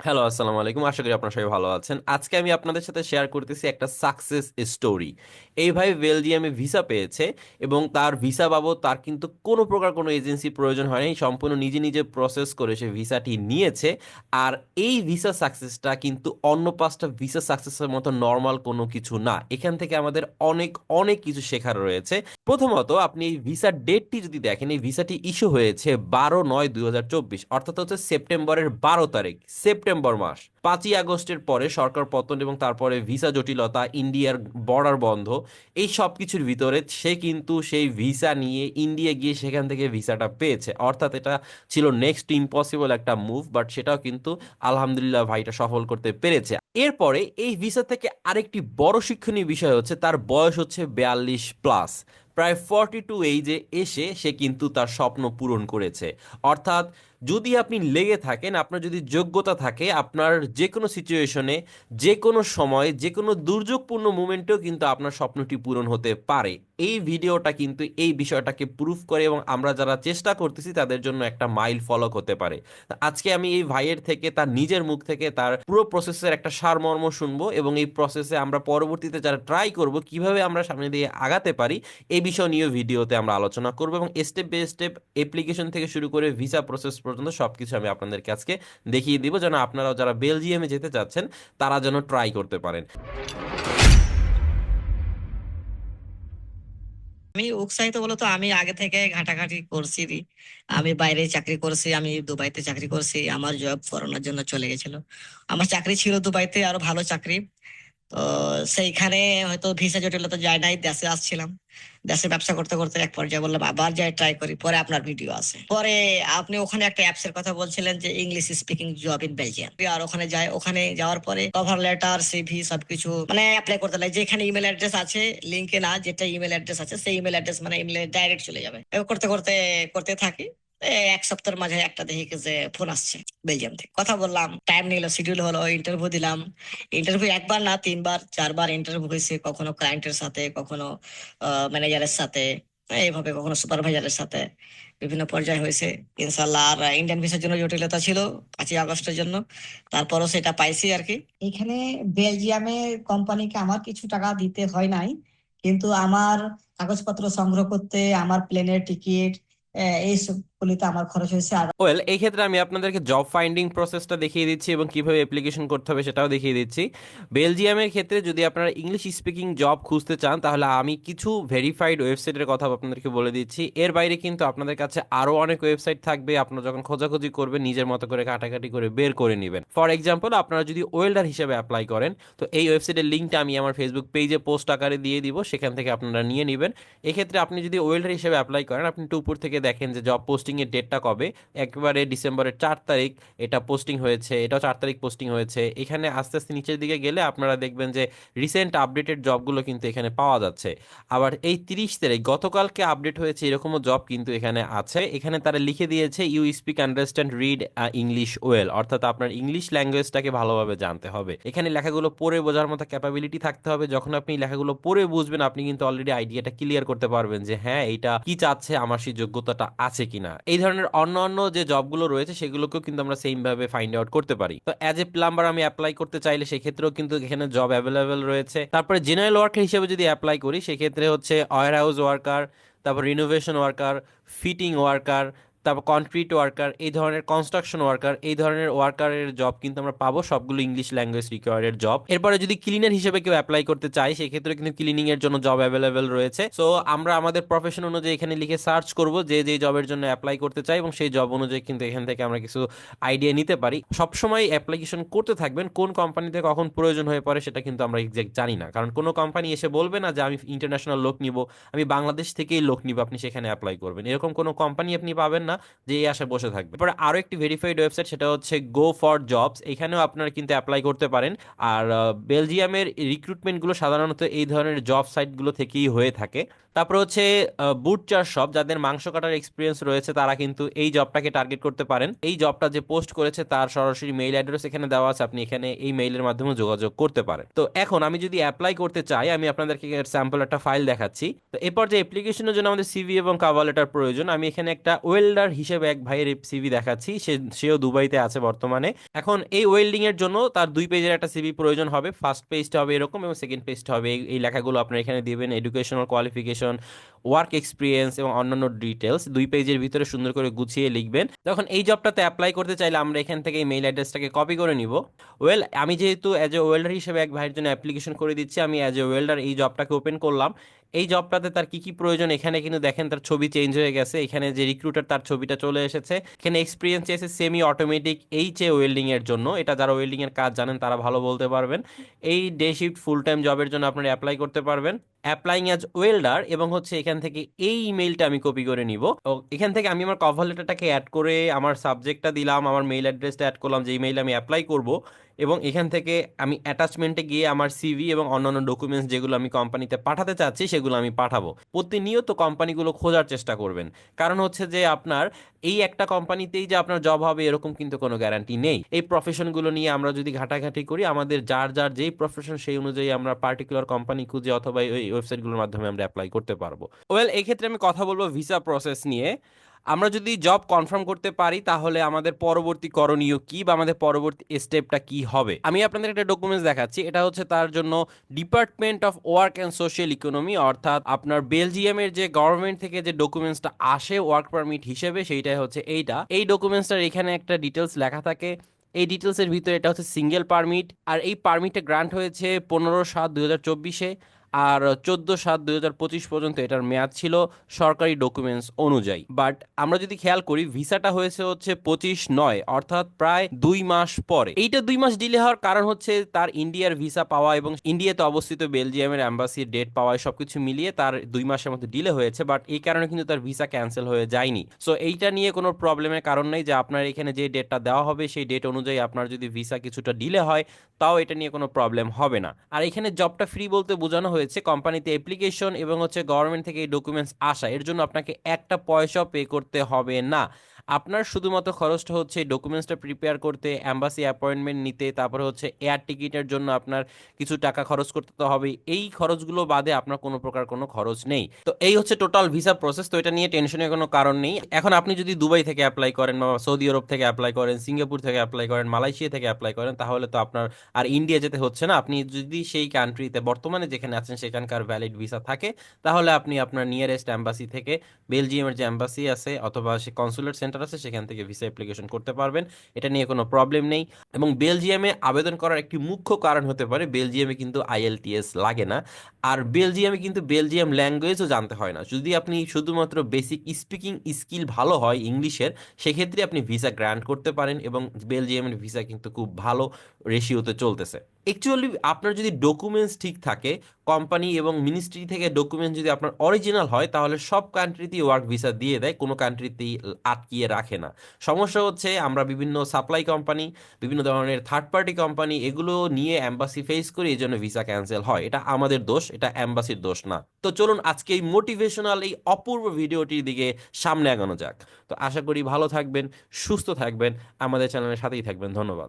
Hello আসসালামু আলাইকুম। আশা করি আপনারা সবাই ভালো আছেন। আজকে আমি আপনাদের সাথে শেয়ার করতেছি একটা সাকসেস স্টোরি এই ভাই বেলজিয়ামে ভিসা পেয়েছে এবং তার ভিসা বাবদ তার কিন্তু কোনো প্রকার কোনো এজেন্সি প্রয়োজন হয়নি। সম্পূর্ণ নিজে নিজে প্রসেস করে সে ভিসাটি নিয়েছে। আর এই ভিসা সাকসেসটা কিন্তু অন্য পাঁচটা ভিসা সাকসেসের মতো নর্মাল কোনো কিছু না। এখান থেকে আমাদের অনেক অনেক কিছু শেখার রয়েছে। প্রথমত, আপনি এই ভিসার ডেটটি যদি দেখেন, এই ভিসাটি ইস্যু হয়েছে বারো নয় দুই অর্থাৎ হচ্ছে সেপ্টেম্বরের বারো তারিখ। সেপ্টেম্বর মাস। পাঁচই আগস্টের পরে সরকার পতন এবং তারপরে ভিসা জটিলতা, ইন্ডিয়ার বর্ডার বন্ধ, এই সব কিছুর ভিতরে সে কিন্তু সেই ভিসা নিয়ে ইন্ডিয়া গিয়ে সেখান থেকে ভিসাটা পেয়েছে। অর্থাৎ এটা ছিল নেক্সট ইম্পসিবল একটা মুভ বাট সেটাও কিন্তু আলহামদুলিল্লাহ ভাইটা সফল করতে পেরেছে। এরপরে এই ভিসা থেকে আরেকটি বড় শিক্ষণীয় বিষয় হচ্ছে, তার বয়স হচ্ছে বিয়াল্লিশ প্লাস প্রায় ফর্টি টু এইজে এসে সে কিন্তু তার স্বপ্ন পূরণ করেছে। অর্থাৎ যদি আপনি লেগে থাকেন, আপনার যদি যোগ্যতা থাকে, আপনার যে কোনো সিচুয়েশনে যে কোনো সময় যে কোনো দুর্যোগপূর্ণ মুমেন্টেও কিন্তু আপনার স্বপ্নটি পূরণ হতে পারে। এই ভিডিওটা কিন্তু এই বিষয়টাকে প্রুফ করে এবং আমরা যারা চেষ্টা করতেছি তাদের জন্য একটা মাইল ফলক হতে পারে। আজকে আমি এই ভাইয়ের থেকে, তার নিজের মুখ থেকে, তার পুরো প্রসেসের একটা সারমর্ম শুনব এবং এই প্রসেসে আমরা পরবর্তীতে যারা ট্রাই করব, কীভাবে আমরা সামনে দিয়ে আগাতে পারি, এই বিষয় নিয়ে ভিডিওতে আমরা আলোচনা করব এবং স্টেপ বাই স্টেপ অ্যাপ্লিকেশন থেকে শুরু করে ভিসা প্রসেস পর্যন্ত সবকিছু আমি আপনাদেরকে আজকে দেখিয়ে দিব। যেন আপনারাও যারা বেলজিয়ামে যেতে চাচ্ছেন, তারা যেন ট্রাই করতে পারেন। আমি উৎসাহিত বলতো আমি আগে থেকে ঘাটাঘাটি করছি আমি বাইরে চাকরি করছি, আমি দুবাইতে চাকরি করছি, আমার জব করোনার জন্য চলে গেছিল। আমার চাকরি ছিল দুবাইতে, আরও ভালো চাকরি। তো সেইখানে হয়তো ভিসা জটিলতা যায় নাই, দেশে আসছিলাম। দেশে ব্যবসা করতে করতে এক পর্যায়ে বললাম, আবার যাই ট্রাই করি। পরে আপনার ভিডিও আছে। পরে আপনি ওখানে একটা অ্যাপস এর কথা বলছিলেন যে English speaking job in Belgium আর ওখানে যায়, ওখানে যাওয়ার পরে কভার লেটার সিভি সবকিছু মানে অ্যাপ্লাই করতে লাগে যেখানে ইমেল অ্যাড্রেস আছে লিঙ্কে না, যেটা ইমেল অ্যাড্রেস আছে, সেই ইমেল অ্যাড্রেস মানে ইমেলে ডাইরেক্ট চলে যাবে। করতে করতে করতে থাকি। এক সপ্তাহের মাঝে একটা দেখি যে ফোন আসছে বেলজিয়াম থেকে। কথা বললাম টাইম নিল শিডিউল হলো ইন্টারভিউ দিলাম। ইন্টারভিউ একবার না, তিনবার, চারবার ইন্টারভিউ হয়েছে, কখনো ক্লায়েন্টের সাথে, কখনো ম্যানেজারের সাথে, এইভাবে কখনো সুপারভাইজারের সাথে, বিভিন্ন পর্যায়ে হয়েছে। ইনশাল্লাহ আর ইন্ডিয়ান ভিসার জন্য জটিলতা ছিল পাঁচই আগস্টের জন্য, তারপরও সেটা পাইছি আর কি। এখানে বেলজিয়ামে কোম্পানিকে আমার কিছু টাকা দিতে হয় নাই, কিন্তু আমার কাগজপত্র সংগ্রহ করতে, আমার প্লেনের টিকিট এই সবগুলিতে আমার খরচ হয়েছে ওয়েল এই ক্ষেত্রে আমি আপনাদেরকে জব ফাইন্ডিং প্রসেসটা দেখিয়ে দিচ্ছি এবং কীভাবে অ্যাপ্লিকেশন করতে হবে সেটাও দেখিয়ে দিচ্ছি। বেলজিয়ামের ক্ষেত্রে যদি আপনারা ইংলিশ স্পিকিং জব খুঁজতে চান, তাহলে আমি কিছু ভেরিফাইড ওয়েবসাইটের কথা আপনাদেরকে বলে দিচ্ছি। এর বাইরে কিন্তু আপনাদের কাছে আরও অনেক ওয়েবসাইট থাকবে, আপনারা যখন খোঁজাখুঁজি করবেন, নিজের মতো করে কাটাকাটি করে বের করে নেবেন। ফর এক্সাম্পল আপনারা যদি ওয়েল্ডার হিসেবে অ্যাপ্লাই করেন, তো এই ওয়েবসাইটের লিঙ্কটা আমি আমার ফেসবুক পেজে পোস্ট আকারে দিয়ে দিব, সেখান থেকে আপনারা নিয়ে নেবেন। এক্ষেত্রে আপনি যদি ওয়েল্ডার হিসেবে অ্যাপ্লাই করেন, আপনি একটু উপর থেকে দেখেন যে জব পোস্টিংয়ের ডেটটা কবে? একবারে ডিসেম্বরের চার তারিখ এটা পোস্টিং হয়েছে, এটাও চার তারিখ পোস্টিং হয়েছে। এখানে আস্তে আস্তে নিচের দিকে গেলে আপনারা দেখবেন যে রিসেন্ট আপডেটেড জবগুলো কিন্তু এখানে পাওয়া যাচ্ছে। আবার এই তিরিশ তারিখ, গতকালকে আপডেট হয়েছে এরকমও জব কিন্তু এখানে আছে। এখানে তারা লিখে দিয়েছে you speak understand read English well অর্থাৎ আপনার ইংলিশ ল্যাঙ্গুয়েজটাকে ভালোভাবে জানতে হবে। এখানে লেখাগুলো পড়ে বোঝার মতো ক্যাপাবিলিটি থাকতে হবে। যখন আপনি লেখাগুলো পড়ে বুঝবেন, আপনি কিন্তু অলরেডি আইডিয়াটা ক্লিয়ার করতে পারবেন যে হ্যাঁ এইটা কি চাচ্ছে? আমার সেই যোগ্যতাটা আছে কিনা? এই ধরনের অন্য অন্য যে জবগুলো রয়েছে, সেগুলোকেও কিন্তু আমরা সেম ভাবে ফাইন্ড আউট করতে পারি। তো অ্যাজ এ প্লাম্বার আমি অ্যাপ্লাই করতে চাইলে সেক্ষেত্রেও কিন্তু এখানে জব অ্যাভেলেবেল রয়েছে। তারপরে জেনারেল ওয়ার্কার হিসেবে যদি অ্যাপ্লাই করি, সেক্ষেত্রে হচ্ছে ওয়ার হাউস ওয়ার্কার তারপর রিনোভেশন ওয়ার্কার ফিটিং ওয়ার্কার তারপর কনক্রিট ওয়ার্কার এই ধরনের কনস্ট্রাকশন ওয়ার্কার এই ধরনের ওয়ার্কারের জব কিন্তু আমরা পাবো, সবগুলো ইংলিশ ল্যাঙ্গুয়েজ রিকোয়ার্ডের জব এরপরে যদি ক্লিনার হিসেবে কেউ অ্যাপ্লাই করতে চায়, সেক্ষেত্রে কিন্তু ক্লিনিং এর জন্য জব অ্যাভেলেবেল রয়েছে। সো আমরা আমাদের প্রফেশন অনুযায়ী এখানে লিখে সার্চ করব যে যে জবের জন্য অ্যাপ্লাই করতে চাই এবং সেই জব অনুযায়ী কিন্তু এখান থেকে আমরা কিছু আইডিয়া নিতে পারি। সবসময় অ্যাপ্লিকেশন করতে থাকবেন, কোন কোম্পানিতে কখন প্রয়োজন হয়ে পড়ে সেটা কিন্তু আমরা এক্সাক্ট জানি না। কারণ কোনো কোম্পানি এসে বলবে না যে, আমি ইন্টারন্যাশনাল লোক নিব, আমি বাংলাদেশ থেকেই লোক নিব, আপনি সেখানে অ্যাপ্লাই করবেন। এরকম কোনো কোম্পানি আপনি পাবেন না। যে এই আশায় বসে থাকবে। এরপরে আরও একটি ভেরিফাইড ওয়েবসাইট সেটা হচ্ছে গো ফর জবস এখানেও আপনারা কিন্তু অ্যাপ্লাই করতে পারেন। আর বেলজিয়ামের রিক্রুটমেন্টগুলো সাধারণত এই ধরনের জব সাইটগুলো থেকেই হয়ে থাকে। তারপর হচ্ছে বুটচার শপ যাদের মাংস কাটার এক্সপিরিয়েন্স রয়েছে, তারা কিন্তু এই জবটাকে টার্গেট করতে পারেন। এই জবটা যে পোস্ট করেছে, তার সরাসরি মেইল অ্যাড্রেস এখানে দেওয়া আছে, আপনি এখানে এই মেইলের মাধ্যমে যোগাযোগ করতে পারেন। তো এখন আমি যদি অ্যাপ্লাই করতে চাই, আমি আপনাদেরকে স্যাম্পল একটা ফাইল দেখাচ্ছি। তো এরপর যে অ্যাপ্লিকেশনের জন্য আমাদের সিভি এবং কাভার লেটার প্রয়োজন। আমি এখানে একটা ওয়েল্ডার হিসেবে এক ভাইয়ের সিভি দেখাচ্ছি। সে, সেও দুবাইতে আছে বর্তমানে। এখন এই ওয়েল্ডিং এর জন্য তার দুই পেজের একটা সিভি প্রয়োজন হবে। ফার্স্ট পেজটা হবে এরকম এবং সেকেন্ড পেজটা হবে। এই- এই লেখাগুলো আপনার এখানে দিবেন। এডুকেশনাল কোয়ালিফিকেশন ওয়ার্ক এক্সপিরিয়েন্স এবং অন্যান্য ডিটেলস দুই পেজের ভিতরে সুন্দর করে গুছিয়ে লিখবেন। তখন এই জবটাতে অ্যাপ্লাই করতে চাইলে আমরা এখান থেকে এই মেইল অ্যাড্রেসটাকে কপি করে নিব। ওয়েল আমি যেহেতু অ্যাজ এ ওয়েল্ডার হিসেবে এক ভাইয়ের জন্য অ্যাপ্লিকেশন করে দিচ্ছি, আমি অ্যাজ এ ওয়েল্ডার এই জবটাকে ওপেন করলাম। এই জবটাতে তার কি কি প্রয়োজন? এখানে কিন্তু দেখেন তার ছবি চেঞ্জ হয়ে গেছে। এখানে যে রিক্রুটার তার ছবিটা চলে এসেছে। এখানে এক্সপিরিয়েন্স চেয়েছে semi automatic H A welding এর জন্য, এটা যারা ওয়েল্ডিং এর কাজ জানেন তারা ভালো বলতে পারবেন। এই ডে শিফট ফুল টাইম জবের জন্য আপনারা অ্যাপ্লাই করতে পারবেন। অ্যাপ্লাইং অ্যাজ ওয়েল্ডার এবং হচ্ছে এখান থেকে এই ইমেইলটা আমি কপি করে নিব। এখান থেকে আমি আমার কভার লেটারটাকে অ্যাড করে আমার সাবজেক্টটা দিলাম, আমার মেইল অ্যাড্রেসটা অ্যাড করলাম যে ইমেইলে আমি অ্যাপ্লাই করব এবং এখান থেকে আমি অ্যাটাচমেন্টে গিয়ে আমার সিভি এবং অন্যান্য ডকুমেন্টস যেগুলো আমি কোম্পানিতে পাঠাতে চাচ্ছি, সেগুলো আমি পাঠাবো। প্রতিনিয়ত কোম্পানিগুলো খোঁজার চেষ্টা করবেন। কারণ হচ্ছে যে আপনার এই একটা কোম্পানিতেই যে আপনার জব হবে, এরকম কিন্তু কোনো গ্যারান্টি নেই। এই প্রফেশনগুলো নিয়ে আমরা যদি ঘাটাঘাটি করি, আমাদের যার যার যেই প্রফেশন সেই অনুযায়ী আমরা পার্টিকুলার কোম্পানি খুঁজে অথবা এই ওয়েবসাইটগুলোর মাধ্যমে আমরা অ্যাপ্লাই করতে পারব। ওয়েল এই ক্ষেত্রে আমি কথা বলব ভিসা প্রসেস নিয়ে। আমরা যদি জব কনফার্ম করতে পারি, তাহলে আমাদের পরবর্তী করণীয় কি বা আমাদের পরবর্তী স্টেপটা কি হবে? আমি আপনাদের একটা ডকুমেন্টস দেখাচ্ছি। এটা হচ্ছে তার জন্য department of work and social economy অর্থাৎ আপনার বেলজিয়ামের যে গভর্নমেন্ট থেকে যে ডকুমেন্টসটা আসে ওয়ার্ক পারমিট হিসেবে, সেইটাই হচ্ছে এইটা। এই ডকুমেন্টসটার এখানে একটা ডিটেলস লেখা থাকে। এই ডিটেলসের ভিতরে এটা হচ্ছে সিঙ্গেল পারমিট আর এই পারমিটটা গ্রান্ট হয়েছে পনেরো সাত দু হাজার চব্বিশে। আর চোদ্দ সাত দুই হাজার পঁচিশ পর্যন্ত এটার মেয়াদ ছিল সরকারি ডকুমেন্টস অনুযায়ী। বাট আমরা যদি খেয়াল করি, ভিসাটা হয়েছে হচ্ছে পঁচিশ নয়, অর্থাৎ প্রায় দুই মাস পরে। এইটা দুই মাস ডিলে হওয়ার কারণ হচ্ছে তার ইন্ডিয়ার ভিসা পাওয়া এবং ইন্ডিয়াতে অবস্থিত বেলজিয়ামের অ্যাম্বাসির ডেট পাওয়া সবকিছু মিলিয়ে তার দুই মাসের মধ্যে ডিলে হয়েছে বাট এই কারণে কিন্তু তার ভিসা ক্যান্সেল হয়ে যায়নি। সো এইটা নিয়ে কোনো প্রবলেমের কারণ নেই যে আপনার এখানে যে ডেটটা দেওয়া হবে, সেই ডেট অনুযায়ী আপনার যদি ভিসা কিছুটা ডিলে হয়, তাও এটা নিয়ে কোনো প্রবলেম হবে না। আর এখানে জবটা ফ্রি বলতে বোঝানো হয়েছে কোম্পানিতে অ্যাপ্লিকেশন এবং হচ্ছে গভর্নমেন্ট থেকে এই ডকুমেন্টস আসা। এর জন্য আপনাকে একটা পয়সাও পে করতে হবে না। আপনার শুধুমাত্র খরচটা হচ্ছে ডকুমেন্টসটা প্রিপেয়ার করতে অ্যাম্বাসি অ্যাপয়েন্টমেন্ট নিতে, তারপরে হচ্ছে এয়ার টিকিটের জন্য আপনার কিছু টাকা খরচ করতে তো হবে এই খরচগুলো বাদে আপনার কোনো প্রকার কোনো খরচ নেই। তো এই হচ্ছে টোটাল ভিসা প্রসেস তো এটা নিয়ে টেনশনের কোনো কারণ নেই। এখন আপনি যদি দুবাই থেকে অ্যাপ্লাই করেন বা সৌদি আরব থেকে অ্যাপ্লাই করেন, সিঙ্গাপুর থেকে অ্যাপ্লাই করেন, মালয়েশিয়া থেকে অ্যাপ্লাই করেন, তাহলে তো আপনার আর ইন্ডিয়া যেতে হচ্ছে না। আপনি যদি সেই কান্ট্রিতে বর্তমানে যেখানে আছেন সেখানকার ভ্যালিড ভিসা থাকে, তাহলে আপনি আপনার নিয়ারেস্ট অ্যাম্বাসি থেকে বেলজিয়ামের যে অ্যাম্বাসি আছে অথবা সে কনসুলেট সেন্টার আছে, সেখান থেকে ভিসা অ্যাপ্লিকেশন করতে পারবেন। এটা নিয়ে কোনো প্রবলেম নেই। এবং বেলজিয়ামে আবেদন করার একটি মুখ্য কারণ হতে পারে বেলজিয়ামে কিন্তু আইএলটিএস লাগে না। আর বেলজিয়ামে কিন্তু বেলজিয়াম ল্যাঙ্গুয়েজও জানতে হয় না। যদি আপনি শুধুমাত্র বেসিক স্পিকিং স্কিল ভালো হয় ইংলিশের, সেক্ষেত্রে আপনি ভিসা গ্র্যান্ট করতে পারেন এবং বেলজিয়ামের ভিসা কিন্তু খুব ভালো রেশিওতে চলতেছে। অ্যাকচুয়ালি আপনার যদি ডকুমেন্টস ঠিক থাকে কোম্পানি এবং মিনিস্ট্রি থেকে ডকুমেন্টস যদি আপনার অরিজিনাল হয়, তাহলে সব কান্ট্রিতেই ওয়ার্ক ভিসা দিয়ে দেয়, কোনো কান্ট্রিতেই আটকিয়ে রাখে না। সমস্যা হচ্ছে আমরা বিভিন্ন সাপ্লাই কোম্পানি বিভিন্ন ধরনের থার্ড পার্টি কোম্পানি এগুলো নিয়ে অ্যাম্বাসি ফেস করি, এই জন্য ভিসা ক্যান্সেল হয়। এটা আমাদের দোষ, এটা অ্যাম্বাসির দোষ না। তো চলুন আজকে এই মোটিভেশনাল এই অপূর্ব ভিডিওটির দিকে সামনে এগোনো যাক। তো আশা করি ভালো থাকবেন, সুস্থ থাকবেন, আমাদের চ্যানেলের সাথেই থাকবেন। ধন্যবাদ।